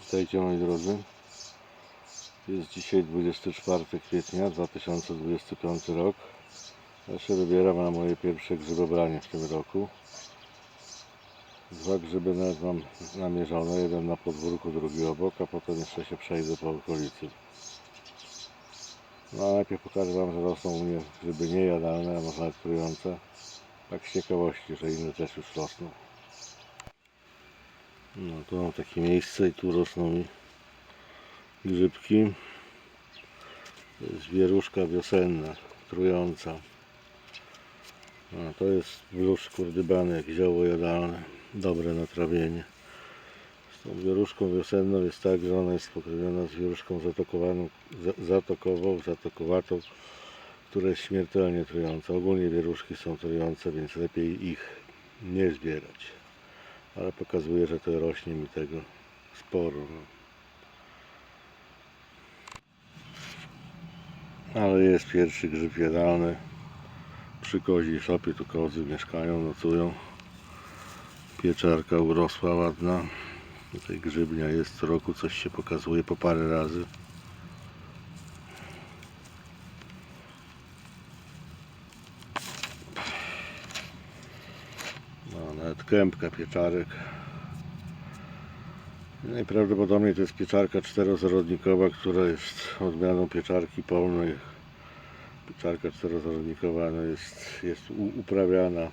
Witajcie moi drodzy. Jest dzisiaj 24 kwietnia 2025 rok. Ja się wybieram na moje pierwsze grzybobranie w tym roku. Dwa grzyby nawet mam namierzone, jeden na podwórku, drugi obok, a potem jeszcze się przejdę po okolicy. No a najpierw pokażę Wam, że rosną u mnie grzyby niejadalne, a może nawet trujące. Tak z ciekawości, że inne też już rosną. No tu mam takie miejsce i tu rosną mi grzybki. To jest wieruszka wiosenna, trująca. A to jest bluszcz kurdybanek, zioło jadalne, dobre na trawienie. Z tą wieruszką wiosenną jest tak, że ona jest pokrewniona z wieruszką zatokowaną, za- zatokową, zatokowatą, która jest śmiertelnie trująca. Ogólnie wieruszki są trujące, więc lepiej ich nie zbierać ale pokazuje, że to rośnie mi tego sporo. No. Ale jest pierwszy grzyb jadalny przy koziej szopie, tu kozy mieszkają, nocują. Pieczarka urosła ładna. Tutaj grzybnia jest co roku, coś się pokazuje po parę razy. No, nawet kępka pieczarek. Najprawdopodobniej to jest pieczarka czterozarodnikowa, która jest odmianą pieczarki polnej. Pieczarka czterozarodnikowa no jest, jest uprawiana,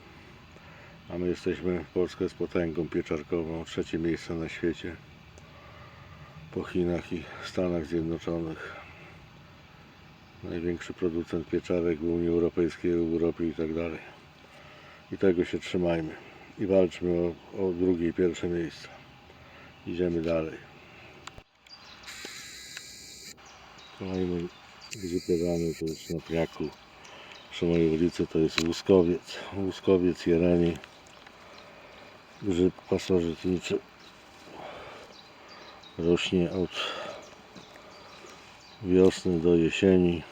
a my jesteśmy, Polska jest potęgą pieczarkową, trzecie miejsce na świecie po Chinach i Stanach Zjednoczonych. Największy producent pieczarek w Unii Europejskiej, w Europie i tak dalej. I tego się trzymajmy. I walczmy o, o drugie i pierwsze miejsce. Idziemy dalej. Kolejny grzybiewany to jest na pniaku przy mojej ulicy to jest łuskowiec. Łuskowiec jeleni. Grzyb pasożytniczy. Rośnie od wiosny do jesieni.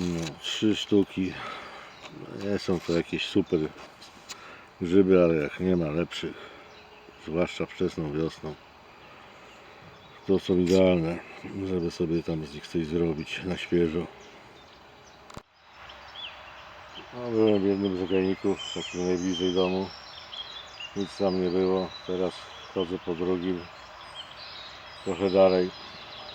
No, trzy sztuki. Nie są to jakieś super grzyby, ale jak nie ma lepszych, zwłaszcza wczesną wiosną, to są idealne, żeby sobie tam z nich coś zrobić na świeżo. No, byłem w jednym z organików, takim najbliżej domu. Nic tam nie było. Teraz chodzę po drugim, trochę dalej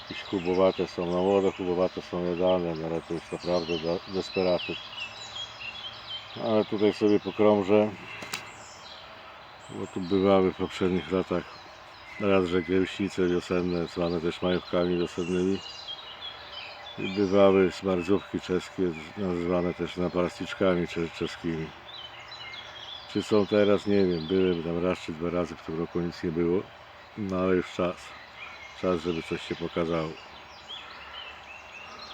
jakieś kubowate są, no młode kubowate są jadalne, no ale to jest naprawdę do- desperatów. Ale tutaj sobie pokrążę, bo tu bywały w poprzednich latach raz, że gęsice wiosenne, zwane też majówkami wiosennymi. I bywały smardzówki czeskie, nazywane też naparsticzkami cze- czeskimi. Czy są teraz? Nie wiem. Byłem tam raz czy dwa razy, w tym roku nic nie było. No ale już czas czas, żeby coś się pokazało.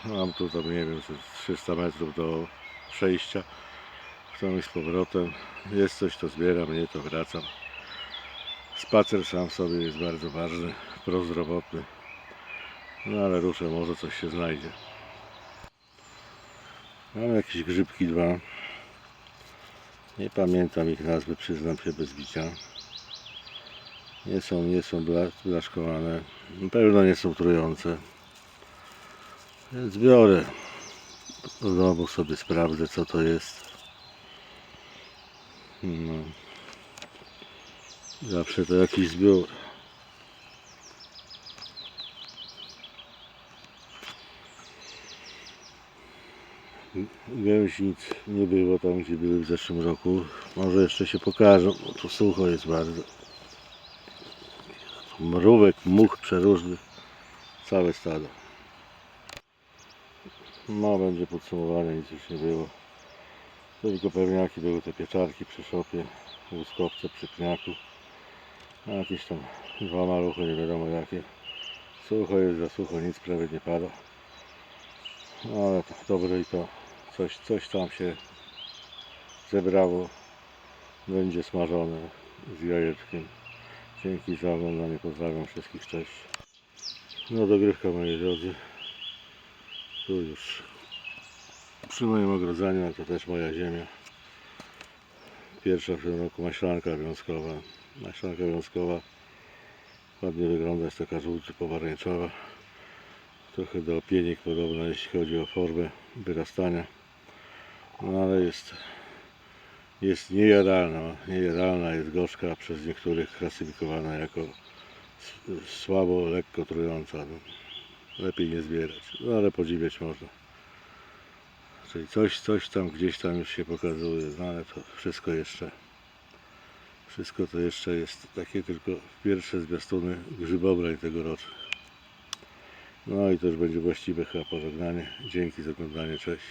Mam tu tam, nie wiem, ze 300 metrów do przejścia. Chcę z powrotem. Jest coś, to zbieram, nie to wracam. Spacer sam sobie jest bardzo ważny, prozdrowotny. No ale ruszę, może coś się znajdzie. Mam jakieś grzybki dwa. Nie pamiętam ich nazwy, przyznam się bez bicia. Nie są, nie są bla- blaszkowane. Na pewno nie są trujące. Więc biorę. Do sobie sprawdzę co to jest. No. Zawsze to jakiś zbiór. Gęsic nie było tam gdzie były w zeszłym roku. Może jeszcze się pokażą, bo tu sucho jest bardzo mrówek, much przeróżnych, całe stado. No, będzie podsumowanie, nic już nie było. Tylko pewniaki były te pieczarki przy szopie, łuskowce przy pniaku. A jakieś tam dwa maluchy, nie wiadomo jakie. Sucho jest za sucho, nic prawie nie pada. No ale to dobre i to coś, coś tam się zebrało. Będzie smażone z jajeczkiem. Dzięki za oglądanie, pozdrawiam wszystkich, cześć. No dogrywka moi drodzy. Tu już przy moim ogrodzeniu, to też moja ziemia. Pierwsza w tym roku maślanka wiązkowa. Maślanka wiązkowa ładnie wygląda, jest taka żółty pomarańczowa. Trochę do opienik podobna, jeśli chodzi o formę wyrastania. No ale jest, jest niejadalna. Niejadalna jest gorzka, przez niektórych klasyfikowana jako słabo, lekko trująca. No, lepiej nie zbierać, no ale podziwiać można. Czyli coś, coś tam gdzieś tam już się pokazuje, no ale to wszystko jeszcze, wszystko to jeszcze jest takie tylko pierwsze zwiastuny grzybobrań tegorocznych. No i to już będzie właściwe chyba pożegnanie. Dzięki za oglądanie, cześć.